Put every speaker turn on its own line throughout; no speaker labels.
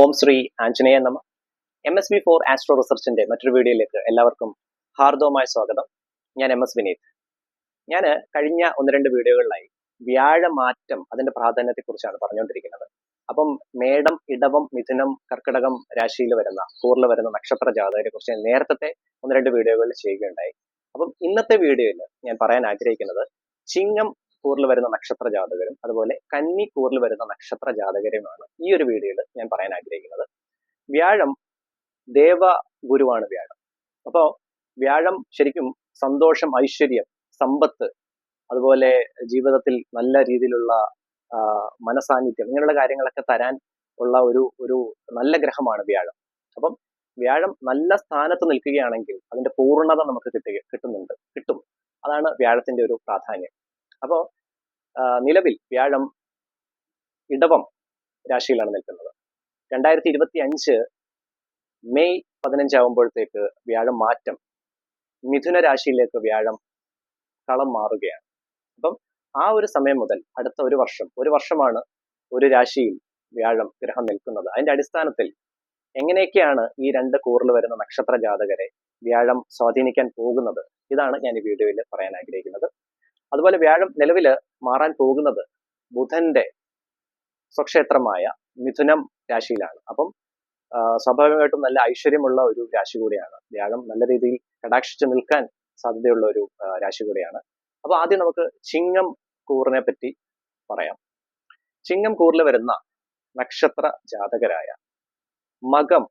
ഓം ശ്രീ ആഞ്ജനേയ നമ. M S B for astro റിസർച്ചിന്റെ മറ്റൊരു വീഡിയോയിലേക്ക് എല്ലാവർക്കും ഹാർദവമായ സ്വാഗതം. ഞാൻ എം എസ് വിനീത്. ഞാൻ കഴിഞ്ഞ ഒന്ന് രണ്ട് വീഡിയോകളിലായി വ്യാഴമാറ്റം അതിന്റെ പ്രാധാന്യത്തെക്കുറിച്ചാണ് പറഞ്ഞുകൊണ്ടിരിക്കുന്നത്. അപ്പം മേടം ഇടവം മിഥുനം കർക്കിടകം രാശിയിൽ വരുന്ന കൂറിൽ വരുന്ന നക്ഷത്ര ജാതകരെ കുറിച്ച് ഞാൻ നേരത്തെ ഒന്ന് രണ്ട് വീഡിയോകളിൽ ചെയ്യുകയുണ്ടായി. അപ്പം ഇന്നത്തെ വീഡിയോയിൽ ഞാൻ പറയാൻ ആഗ്രഹിക്കുന്നത് ചിങ്ങം കൂറിൽ വരുന്ന നക്ഷത്ര ജാതകരും അതുപോലെ കന്നി കൂറിൽ വരുന്ന നക്ഷത്ര ജാതകരുമാണ് ഈ ഒരു വീഡിയോയിൽ ഞാൻ പറയാൻ ആഗ്രഹിക്കുന്നത്. വ്യാഴം ദേവ ഗുരുവാണ് വ്യാഴം. അപ്പോൾ വ്യാഴം ശരിക്കും സന്തോഷം ഐശ്വര്യം സമ്പത്ത് അതുപോലെ ജീവിതത്തിൽ നല്ല രീതിയിലുള്ള മനസാന്നിധ്യം ഇങ്ങനെയുള്ള കാര്യങ്ങളൊക്കെ തരാൻ ഉള്ള ഒരു ഒരു നല്ല ഗ്രഹമാണ് വ്യാഴം. അപ്പം വ്യാഴം നല്ല സ്ഥാനത്ത് നിൽക്കുകയാണെങ്കിൽ അതിന്റെ പൂർണത നമുക്ക് കിട്ടുക കിട്ടുന്നുണ്ട് കിട്ടും. അതാണ് വ്യാഴത്തിന്റെ ഒരു പ്രാധാന്യം. അപ്പോ നിലവിൽ വ്യാഴം ഇടവം രാശിയിലാണ് നിൽക്കുന്നത്. രണ്ടായിരത്തി ഇരുപത്തി അഞ്ച് മെയ് പതിനഞ്ചാവുമ്പോഴത്തേക്ക് വ്യാഴം മാറ്റം മിഥുന രാശിയിലേക്ക് വ്യാഴം കളം മാറുകയാണ്. അപ്പം ആ ഒരു സമയം മുതൽ അടുത്ത ഒരു വർഷം ഒരു വർഷമാണ് ഒരു രാശിയിൽ വ്യാഴം ഗ്രഹം നിൽക്കുന്നത്. അതിന്റെ അടിസ്ഥാനത്തിൽ എങ്ങനെയൊക്കെയാണ് ഈ രണ്ട് കൂറിൽ വരുന്ന നക്ഷത്ര ജാതകരെ വ്യാഴം സ്വാധീനിക്കാൻ പോകുന്നത്? ഇതാണ് ഞാൻ ഈ വീഡിയോയിൽ പറയാൻ ആഗ്രഹിക്കുന്നത്. അതുപോലെ വ്യാഴം നിലവിൽ മാറാൻ പോകുന്നത് ബുധന്റെ സ്വക്ഷേത്രമായ മിഥുനം രാശിയിലാണ്. അപ്പം സ്വാഭാവികമായിട്ടും നല്ല ഐശ്വര്യമുള്ള ഒരു രാശി കൂടിയാണ്. വ്യാഴം നല്ല രീതിയിൽ കടാക്ഷിച്ച് നിൽക്കാൻ സാധ്യതയുള്ള ഒരു രാശി കൂടിയാണ്. അപ്പൊ ആദ്യം നമുക്ക് ചിങ്ങം കൂറിനെ പറ്റി പറയാം. ചിങ്ങം കൂറിൽ വരുന്ന നക്ഷത്ര ജാതകരായ മകം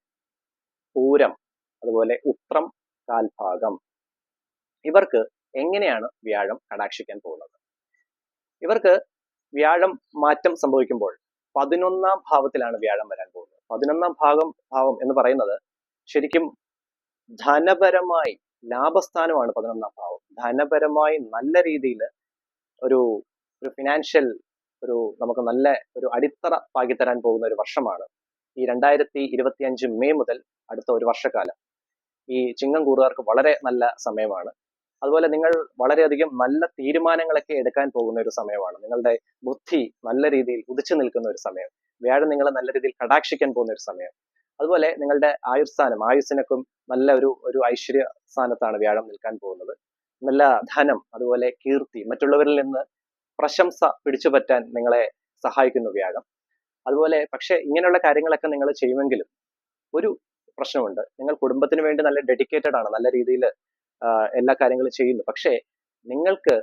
പൂരം അതുപോലെ ഉത്രം കാൽഭാഗം ഇവർക്ക് എങ്ങനെയാണ് വ്യാഴം കടാക്ഷിക്കാൻ പോകുന്നത്? ഇവർക്ക് വ്യാഴം മാറ്റം സംഭവിക്കുമ്പോൾ പതിനൊന്നാം ഭാവത്തിലാണ് വ്യാഴം വരാൻ പോകുന്നത്. പതിനൊന്നാം ഭാഗം ഭാവം എന്ന് പറയുന്നത് ശരിക്കും ധനപരമായി ലാഭസ്ഥാനമാണ് പതിനൊന്നാം ഭാവം. ധനപരമായി നല്ല രീതിയിൽ ഒരു ഒരു ഫിനാൻഷ്യൽ ഒരു നമുക്ക് നല്ല ഒരു അടിത്തറ പാകിത്തരാൻ പോകുന്ന ഒരു വർഷമാണ്. ഈ രണ്ടായിരത്തി ഇരുപത്തി മെയ് മുതൽ അടുത്ത ഒരു വർഷക്കാലം. ഈ ചിങ്ങം കൂറുകാർക്ക് വളരെ നല്ല സമയമാണ്. അതുപോലെ നിങ്ങൾ വളരെയധികം നല്ല തീരുമാനങ്ങളൊക്കെ എടുക്കാൻ പോകുന്ന ഒരു സമയമാണ്. നിങ്ങളുടെ ബുദ്ധി നല്ല രീതിയിൽ ഉദിച്ചു നിൽക്കുന്ന ഒരു സമയം. വ്യാഴം നിങ്ങളെ നല്ല രീതിയിൽ കടാക്ഷിക്കാൻ പോകുന്ന ഒരു സമയം. അതുപോലെ നിങ്ങളുടെ ആയുസ്ഥാനം ആയുസ്സിനൊക്കെ നല്ല ഒരു ഒരു ഐശ്വര്യ സ്ഥാനത്താണ് വ്യാഴം നിൽക്കാൻ പോകുന്നത്. നല്ല ധനം അതുപോലെ കീർത്തി മറ്റുള്ളവരിൽ നിന്ന് പ്രശംസ പിടിച്ചു പറ്റാൻ നിങ്ങളെ സഹായിക്കുന്നു വ്യാഴം. അതുപോലെ പക്ഷേ ഇങ്ങനെയുള്ള കാര്യങ്ങളൊക്കെ നിങ്ങൾ ചെയ്യുമെങ്കിലും ഒരു പ്രശ്നമുണ്ട്. നിങ്ങൾ കുടുംബത്തിന് വേണ്ടി നല്ല ഡെഡിക്കേറ്റഡ് ആണ്. നല്ല രീതിയിൽ എല്ലാ കാര്യങ്ങളും ചെയ്യുന്നു. പക്ഷേ നിങ്ങൾക്ക്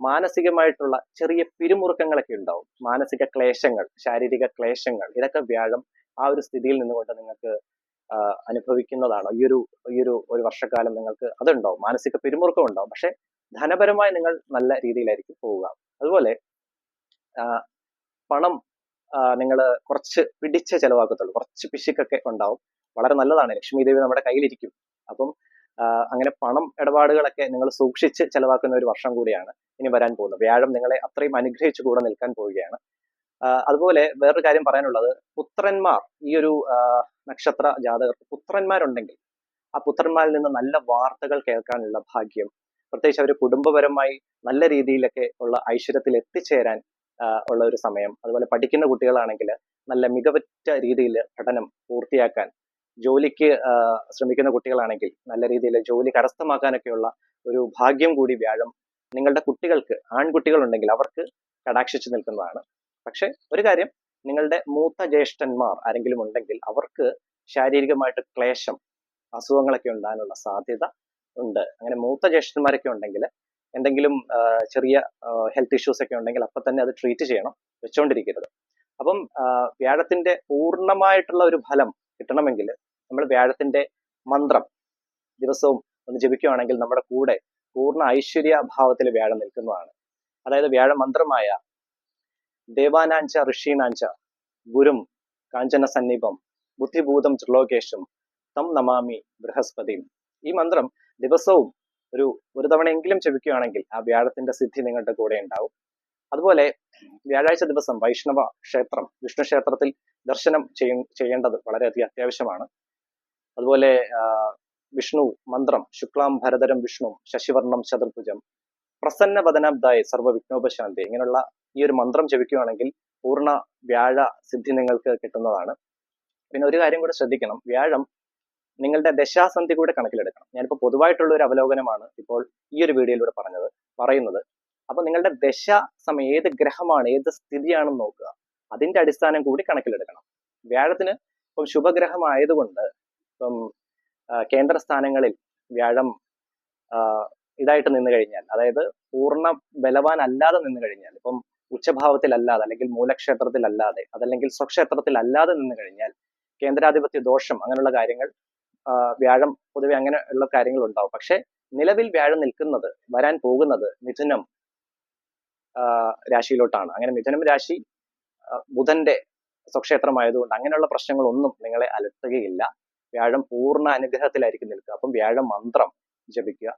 മാനസികമായിട്ടുള്ള ചെറിയ പിരിമുറുക്കങ്ങളൊക്കെ ഉണ്ടാവും. മാനസിക ക്ലേശങ്ങൾ ശാരീരിക ക്ലേശങ്ങൾ ഇതൊക്കെ വ്യാഴം ആ ഒരു സ്ഥിതിയിൽ നിന്നുകൊണ്ട് നിങ്ങൾക്ക് അനുഭവിക്കുന്നതാണ്. ഈ ഒരു ഈ ഒരു ഒരു വർഷക്കാലം നിങ്ങൾക്ക് അതുണ്ടാവും. മാനസിക പിരിമുറുക്കം ഉണ്ടാവും. പക്ഷെ ധനപരമായി നിങ്ങൾ നല്ല രീതിയിലായിരിക്കും പോവുക. അതുപോലെ പണം നിങ്ങൾ കുറച്ച് പിടിച്ച് ചിലവാക്കത്തുള്ളൂ. കുറച്ച് പിശുക്കൊക്കെ ഉണ്ടാവും. വളരെ നല്ലതാണ്. ലക്ഷ്മി ദേവി നമ്മുടെ കയ്യിലിരിക്കും. അപ്പം അങ്ങനെ പണം ഇടപാടുകളൊക്കെ നിങ്ങൾ സൂക്ഷിച്ച് ചെലവാക്കുന്ന ഒരു വർഷം കൂടിയാണ് ഇനി വരാൻ പോകുന്നത്. വ്യാഴം നിങ്ങളെ അത്രയും അനുഗ്രഹിച്ചു കൂടെ നിൽക്കാൻ പോവുകയാണ്. അതുപോലെ വേറൊരു കാര്യം പറയാനുള്ളത്. പുത്രന്മാർ ഈ ഒരു നക്ഷത്ര ജാതകർക്ക് പുത്രന്മാരുണ്ടെങ്കിൽ ആ പുത്രന്മാരിൽ നിന്ന് നല്ല വാർത്തകൾ കേൾക്കാനുള്ള ഭാഗ്യം പ്രത്യേകിച്ച് അവർ കുടുംബപരമായി നല്ല രീതിയിലൊക്കെ ഉള്ള ഐശ്വര്യത്തിൽ എത്തിച്ചേരാൻ ഉള്ള ഒരു സമയം അതുപോലെ പഠിക്കുന്ന കുട്ടികളാണെങ്കിൽ നല്ല മികവറ്റ രീതിയിൽ പഠനം പൂർത്തിയാക്കാൻ ജോലിക്ക് ശ്രമിക്കുന്ന കുട്ടികളാണെങ്കിൽ നല്ല രീതിയിൽ ജോലി കരസ്ഥമാക്കാനൊക്കെയുള്ള ഒരു ഭാഗ്യം കൂടി വ്യാഴം നിങ്ങളുടെ കുട്ടികൾക്ക് ആൺകുട്ടികൾ ഉണ്ടെങ്കിൽ അവർക്ക് കടാക്ഷിച്ചു നിൽക്കുന്നതാണ്. പക്ഷെ ഒരു കാര്യം നിങ്ങളുടെ മൂത്ത ജ്യേഷ്ഠന്മാർ ആരെങ്കിലും ഉണ്ടെങ്കിൽ അവർക്ക് ശാരീരികമായിട്ട് ക്ലേശം അസുഖങ്ങളൊക്കെ ഉണ്ടാകാനുള്ള സാധ്യത ഉണ്ട്. അങ്ങനെ മൂത്ത ജ്യേഷ്ഠന്മാരൊക്കെ ഉണ്ടെങ്കിൽ എന്തെങ്കിലും ചെറിയ ഹെൽത്ത് ഇഷ്യൂസ് ഒക്കെ ഉണ്ടെങ്കിൽ അപ്പൊ തന്നെ അത് ട്രീറ്റ് ചെയ്യണം വെച്ചോണ്ടിരിക്കരുത്. അപ്പം വ്യാഴത്തിന്റെ പൂർണമായിട്ടുള്ള ഒരു ഫലം കിട്ടണമെങ്കിൽ നമ്മൾ വ്യാഴത്തിന്റെ മന്ത്രം ദിവസവും ഒന്ന് ജപിക്കുകയാണെങ്കിൽ നമ്മുടെ കൂടെ പൂർണ ഐശ്വര്യ ഭാവത്തിൽ വ്യാഴം നിൽക്കുന്നതാണ്. അതായത് വ്യാഴ മന്ത്രമായ ദേവാനാഞ്ച ഋഷീനാഞ്ച ഗുരും കാഞ്ചന സന്നിപം ബുദ്ധിഭൂതം ത്രിലോകേശം തം നമാമി ബൃഹസ്പതിയും ഈ മന്ത്രം ദിവസവും ഒരു ഒരു തവണയെങ്കിലും ജപിക്കുകയാണെങ്കിൽ ആ വ്യാഴത്തിന്റെ സിദ്ധി നിങ്ങളുടെ കൂടെ ഉണ്ടാവും. അതുപോലെ വ്യാഴാഴ്ച ദിവസം വൈഷ്ണവ ക്ഷേത്രം വിഷ്ണു ക്ഷേത്രത്തിൽ ദർശനം ചെയ്യേണ്ടത് വളരെയധികം അത്യാവശ്യമാണ്. അതുപോലെ വിഷ്ണു മന്ത്രം ശുക്ലാം ഭരതരം വിഷ്ണു ശശിവർണം ചതുർഭുജം പ്രസന്ന വദനാബ്ദായ സർവ വിഘ്നോപശാന്തി ഇങ്ങനെയുള്ള ഈ ഒരു മന്ത്രം ജപിക്കുകയാണെങ്കിൽ പൂർണ വ്യാഴ സിദ്ധി നിങ്ങൾക്ക് കിട്ടുന്നതാണ്. പിന്നെ ഒരു കാര്യം കൂടെ ശ്രദ്ധിക്കണം. വ്യാഴം നിങ്ങളുടെ ദശാസന്ധി കൂടെ കണക്കിലെടുക്കണം. ഞാനിപ്പോൾ പൊതുവായിട്ടുള്ള ഒരു അവലോകനമാണ് ഇപ്പോൾ ഈ ഒരു വീഡിയോയിലൂടെ പറഞ്ഞത് പറയുന്നത്. അപ്പൊ നിങ്ങളുടെ ദശ സമയം ഏത് ഗ്രഹമാണ് ഏത് സ്ഥിതിയാണെന്ന് നോക്കുക. അതിന്റെ അടിസ്ഥാനം കൂടി കണക്കിലെടുക്കണം. വ്യാഴത്തിന് ഇപ്പം ശുഭഗ്രഹമായതുകൊണ്ട് ഇപ്പം കേന്ദ്ര സ്ഥാനങ്ങളിൽ വ്യാഴം ഇതായിട്ട് നിന്ന് കഴിഞ്ഞാൽ അതായത് പൂർണ ബലവാൻ അല്ലാതെ നിന്ന് കഴിഞ്ഞാൽ ഇപ്പം ഉച്ചഭാവത്തിലല്ലാതെ അല്ലെങ്കിൽ മൂലക്ഷേത്രത്തിലല്ലാതെ അതല്ലെങ്കിൽ സ്വക്ഷേത്രത്തിലല്ലാതെ നിന്ന് കഴിഞ്ഞാൽ കേന്ദ്രാധിപത്യ ദോഷം അങ്ങനെയുള്ള കാര്യങ്ങൾ വ്യാഴം പൊതുവെ അങ്ങനെ ഉള്ള കാര്യങ്ങൾ ഉണ്ടാവും പക്ഷെ നിലവിൽ വ്യാഴം നിൽക്കുന്നത് വരാൻ പോകുന്നത് മിഥുനം രാശിയിലോട്ടാണ്. അങ്ങനെ മിഥുനം രാശി ബുധന്റെ സ്വക്ഷേത്രമായതുകൊണ്ട് അങ്ങനെയുള്ള പ്രശ്നങ്ങളൊന്നും നിങ്ങളെ അലട്ടുകയില്ല. വ്യാഴം പൂർണ അനുഗ്രഹത്തിലായിരിക്കും നിൽക്കുക. അപ്പം വ്യാഴം മന്ത്രം ജപിക്കുക.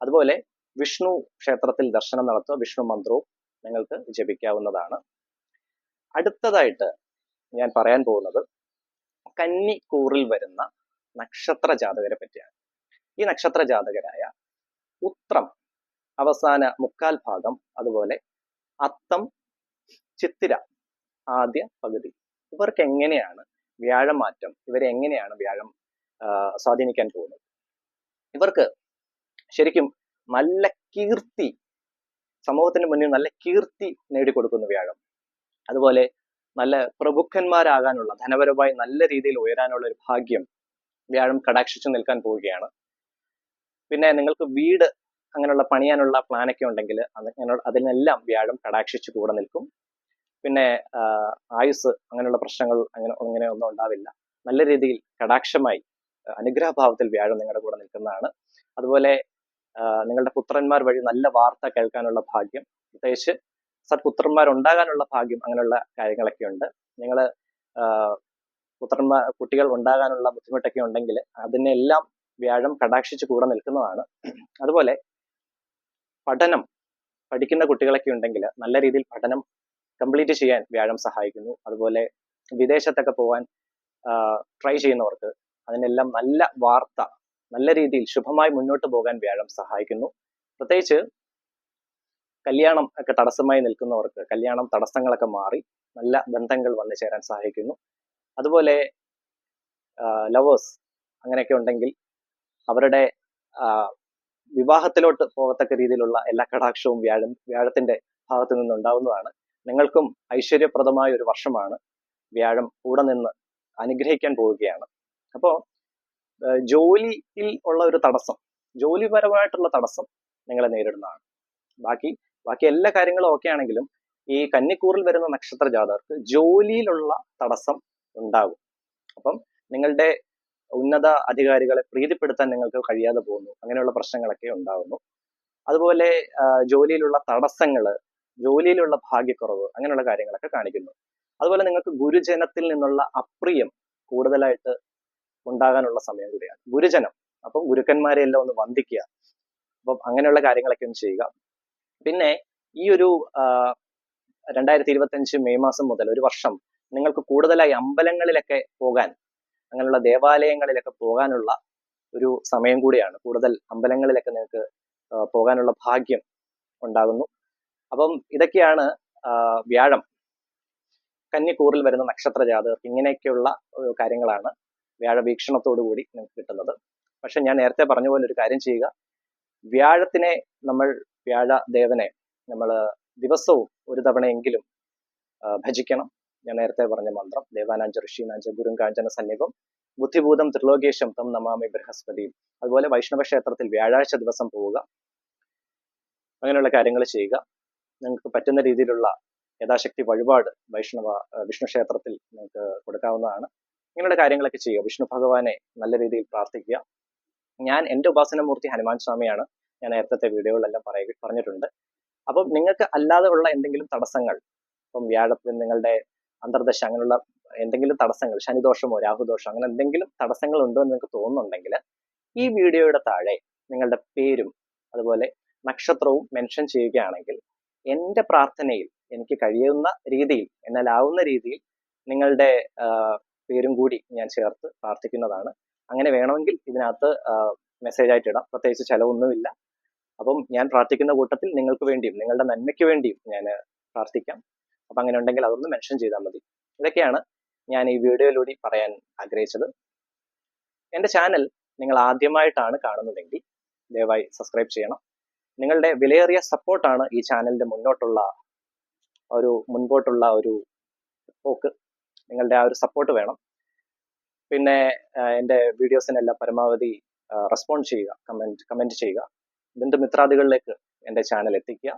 അതുപോലെ വിഷ്ണു ക്ഷേത്രത്തിൽ ദർശനം നടത്തുക വിഷ്ണു മന്ത്രവും നിങ്ങൾക്ക് ജപിക്കാവുന്നതാണ്. അടുത്തതായിട്ട് ഞാൻ പറയാൻ പോകുന്നത് കന്നിക്കൂറിൽ വരുന്ന നക്ഷത്ര ജാതകരെ പറ്റിയാണ്. ഈ നക്ഷത്ര ജാതകരായ ഉത്രം അവസാന മുക്കാൽ ഭാഗം അതുപോലെ അത്തം ചിത്തിര ആദ്യ പകുതി. ഇവർക്ക് എങ്ങനെയാണ് വ്യാഴമാറ്റം ഇവരെങ്ങനെയാണ് വ്യാഴം സ്വാധീനിക്കാൻ പോകുന്നത്. ഇവർക്ക് ശരിക്കും നല്ല കീർത്തി സമൂഹത്തിന് മുന്നിൽ നല്ല കീർത്തി നേടിക്കൊടുക്കുന്ന വ്യാഴം. അതുപോലെ നല്ല പ്രഭുക്കന്മാരാകാനുള്ള ധനപരമായി നല്ല രീതിയിൽ ഉയരാനുള്ള ഒരു ഭാഗ്യം വ്യാഴം കടാക്ഷിച്ചു നിൽക്കാൻ പോവുകയാണ്. പിന്നെ നിങ്ങൾക്ക് വീട് അങ്ങനെയുള്ള പണിയാനുള്ള പ്ലാനൊക്കെ ഉണ്ടെങ്കിൽ അത് അതിനെല്ലാം വ്യാഴം കടാക്ഷിച്ചു കൂടെ നിൽക്കും. പിന്നെ ആയുസ് അങ്ങനെയുള്ള പ്രശ്നങ്ങൾ അങ്ങനെ അങ്ങനെ ഒന്നും ഉണ്ടാവില്ല. നല്ല രീതിയിൽ കടാക്ഷമായി അനുഗ്രഹഭാവത്തിൽ വ്യാഴം നിങ്ങളുടെ കൂടെ നിൽക്കുന്നതാണ്. അതുപോലെ നിങ്ങളുടെ പുത്രന്മാർ വഴി നല്ല വാർത്ത കേൾക്കാനുള്ള ഭാഗ്യം. പ്രത്യേകിച്ച് സത്പുത്രന്മാർ ഉണ്ടാകാനുള്ള ഭാഗ്യം അങ്ങനെയുള്ള കാര്യങ്ങളൊക്കെ ഉണ്ട്. നിങ്ങൾ പുത്രന്മാർ കുട്ടികൾ ഉണ്ടാകാനുള്ള ബുദ്ധിമുട്ടൊക്കെ ഉണ്ടെങ്കിൽ അതിനെല്ലാം വ്യാഴം കടാക്ഷിച്ച് കൂടെ നിൽക്കുന്നതാണ്. അതുപോലെ പഠനം പഠിക്കുന്ന കുട്ടികളൊക്കെ ഉണ്ടെങ്കിൽ നല്ല രീതിയിൽ പഠനം കംപ്ലീറ്റ് ചെയ്യാൻ വ്യാഴം സഹായിക്കുന്നു. അതുപോലെ വിദേശത്തൊക്കെ പോകാൻ ട്രൈ ചെയ്യുന്നവർക്ക് അതിനെല്ലാം നല്ല വാർത്ത നല്ല രീതിയിൽ ശുഭമായി മുന്നോട്ട് പോകാൻ വ്യാഴം സഹായിക്കുന്നു. പ്രത്യേകിച്ച് കല്യാണം ഒക്കെ തടസ്സമായി നിൽക്കുന്നവർക്ക് കല്യാണം തടസ്സങ്ങളൊക്കെ മാറി നല്ല ബന്ധങ്ങൾ വന്നു ചേരാൻ സഹായിക്കുന്നു. അതുപോലെ ലവേഴ്സ് അങ്ങനെയൊക്കെ ഉണ്ടെങ്കിൽ അവരുടെ വിവാഹത്തിലോട്ട് പോകത്തക്ക രീതിയിലുള്ള എല്ലാ കടാക്ഷവും വ്യാഴം വ്യാഴത്തിന്റെ ഭാഗത്തു നിന്നുണ്ടാവുന്നതാണ്. നിങ്ങൾക്കും ഐശ്വര്യപ്രദമായ ഒരു വർഷമാണ് വ്യാഴം കൂടെ നിന്ന് അനുഗ്രഹിക്കാൻ പോവുകയാണ്. അപ്പോൾ ജോലിയിൽ ഉള്ള ഒരു തടസ്സം ജോലിപരമായിട്ടുള്ള തടസ്സം നിങ്ങളെ നേരിടുന്നതാണ്. ബാക്കി ബാക്കി എല്ലാ കാര്യങ്ങളും ഓക്കെ ആണെങ്കിലും ഈ കന്നിക്കൂറിൽ വരുന്ന നക്ഷത്ര ജാതകർക്ക് ജോലിയിലുള്ള തടസ്സം ഉണ്ടാകും. അപ്പം നിങ്ങളുടെ ഉന്നത അധികാരികളെ പ്രീതിപ്പെടുത്താൻ നിങ്ങൾക്ക് കഴിയാതെ പോകുന്നു അങ്ങനെയുള്ള പ്രശ്നങ്ങളൊക്കെ ഉണ്ടാകുന്നു. അതുപോലെ ജോലിയിലുള്ള തടസ്സങ്ങൾ ജോലിയിലുള്ള ഭാഗ്യക്കുറവ് അങ്ങനെയുള്ള കാര്യങ്ങളൊക്കെ കാണിക്കുന്നു. അതുപോലെ നിങ്ങൾക്ക് ഗുരുജനത്തിൽ നിന്നുള്ള അപ്രിയം കൂടുതലായിട്ട് ഉണ്ടാകാനുള്ള സമയം കൂടിയാണ്. ഗുരുജനം. അപ്പം ഗുരുക്കന്മാരെ എല്ലാം ഒന്ന് വന്ദിക്കുക. അപ്പം അങ്ങനെയുള്ള കാര്യങ്ങളൊക്കെ ഒന്ന് ചെയ്യുക. പിന്നെ ഈ ഒരു രണ്ടായിരത്തി ഇരുപത്തഞ്ച് മെയ് മാസം മുതൽ ഒരു വർഷം നിങ്ങൾക്ക് കൂടുതലായി അമ്പലങ്ങളിലൊക്കെ പോകാൻ അങ്ങനെയുള്ള ദേവാലയങ്ങളിലൊക്കെ പോകാനുള്ള ഒരു സമയം കൂടിയാണ്. കൂടുതൽ അമ്പലങ്ങളിലൊക്കെ നിങ്ങൾക്ക് പോകാനുള്ള ഭാഗ്യം ഉണ്ടാകുന്നു. അപ്പം ഇതൊക്കെയാണ് വ്യാഴം. കന്നിക്കൂറിൽ വരുന്ന നക്ഷത്ര ജാതകർക്ക് ഇങ്ങനെയൊക്കെയുള്ള ഏർ കാര്യങ്ങളാണ് വ്യാഴവീക്ഷണത്തോടു കൂടി നിങ്ങൾക്ക് കിട്ടുന്നത്. പക്ഷെ ഞാൻ നേരത്തെ പറഞ്ഞ പോലെ ഒരു കാര്യം ചെയ്യുക. വ്യാഴത്തിനെ നമ്മൾ വ്യാഴ ദേവനെ നമ്മൾ ദിവസവും ഒരു തവണയെങ്കിലും ഭജിക്കണം. ഞാൻ നേരത്തെ പറഞ്ഞ മന്ത്രം. ദേവാനാഞ്ച ഋഷീനാഞ്ച ഗുരും കാഞ്ചന സന്നിപം ബുദ്ധിഭൂതം ത്രിലോകേശം തം നമാമി ബൃഹസ്പതിയും. അതുപോലെ വൈഷ്ണവ ക്ഷേത്രത്തിൽ വ്യാഴാഴ്ച ദിവസം പോവുക. അങ്ങനെയുള്ള കാര്യങ്ങൾ ചെയ്യുക. നിങ്ങൾക്ക് പറ്റുന്ന രീതിയിലുള്ള യഥാശക്തി വഴിപാട് വൈഷ്ണവ വിഷ്ണു ക്ഷേത്രത്തിൽ നിങ്ങൾക്ക് കൊടുക്കാവുന്നതാണ്. ഇങ്ങനെയുള്ള കാര്യങ്ങളൊക്കെ ചെയ്യുക. വിഷ്ണു ഭഗവാനെ നല്ല രീതിയിൽ പ്രാർത്ഥിക്കുക. ഞാൻ എന്റെ ഉപാസനമൂർത്തി ഹനുമാൻ സ്വാമിയാണ്. ഞാൻ നേരത്തെ വീഡിയോകളിലെല്ലാം പറയുക പറഞ്ഞിട്ടുണ്ട്. അപ്പം നിങ്ങൾക്ക് അല്ലാതെ ഉള്ള എന്തെങ്കിലും തടസ്സങ്ങൾ ഇപ്പം വ്യാഴത്തിൽ നിങ്ങളുടെ അന്തർദശ അങ്ങനെയുള്ള എന്തെങ്കിലും തടസ്സങ്ങൾ ശനിദോഷമോ രാഹുദോഷമോ അങ്ങനെ എന്തെങ്കിലും തടസ്സങ്ങൾ ഉണ്ടോ എന്ന് നിങ്ങൾക്ക് തോന്നുന്നുണ്ടെങ്കിൽ ഈ വീഡിയോയുടെ താഴെ നിങ്ങളുടെ പേരും അതുപോലെ നക്ഷത്രവും മെൻഷൻ ചെയ്യുകയാണെങ്കിൽ എന്റെ പ്രാർത്ഥനയിൽ എനിക്ക് കഴിയുന്ന രീതിയിൽ എന്നാലാവുന്ന രീതിയിൽ നിങ്ങളുടെ പേരും കൂടി ഞാൻ ചേർത്ത് പ്രാർത്ഥിക്കുന്നതാണ്. അങ്ങനെ വേണമെങ്കിൽ ഇതിനകത്ത് മെസ്സേജ് ആയിട്ട് ഇടാം. പ്രത്യേകിച്ച് ചിലവൊന്നുമില്ല. അപ്പം ഞാൻ പ്രാർത്ഥിക്കുന്ന കൂട്ടത്തിൽ നിങ്ങൾക്ക് വേണ്ടിയും നിങ്ങളുടെ നന്മയ്ക്ക് വേണ്ടിയും ഞാൻ പ്രാർത്ഥിക്കാം. അപ്പം അങ്ങനെ ഉണ്ടെങ്കിൽ അതൊന്ന് മെൻഷൻ ചെയ്താൽ മതി. ഇതൊക്കെയാണ് ഞാൻ ഈ വീഡിയോയിലൂടെ പറയാൻ ആഗ്രഹിച്ചത്. എന്റെ ചാനൽ നിങ്ങൾ ആദ്യമായിട്ടാണ് കാണുന്നതെങ്കിൽ ദയവായി സബ്സ്ക്രൈബ് ചെയ്യണം. നിങ്ങളുടെ വിലയേറിയ സപ്പോർട്ടാണ് ഈ ചാനലിന്റെ മുന്നോട്ടുള്ള ഒരു മുൻപോട്ടുള്ള ഒരു പോക്ക്. നിങ്ങളുടെ ആ ഒരു സപ്പോർട്ട് വേണം. പിന്നെ എന്റെ വീഡിയോസിനെല്ലാം പരമാവധി റെസ്പോണ്ട് ചെയ്യുക കമന്റ് കമന്റ് ചെയ്യുക. ബന്ധുമിത്രാദികളിലേക്ക് എന്റെ ചാനൽ എത്തിക്കുക.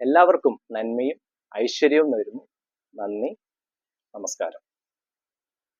എല്ലാവർക്കും നന്മയും ഐശ്വര്യവും നേരുന്നു. നന്ദി. നമസ്കാരം.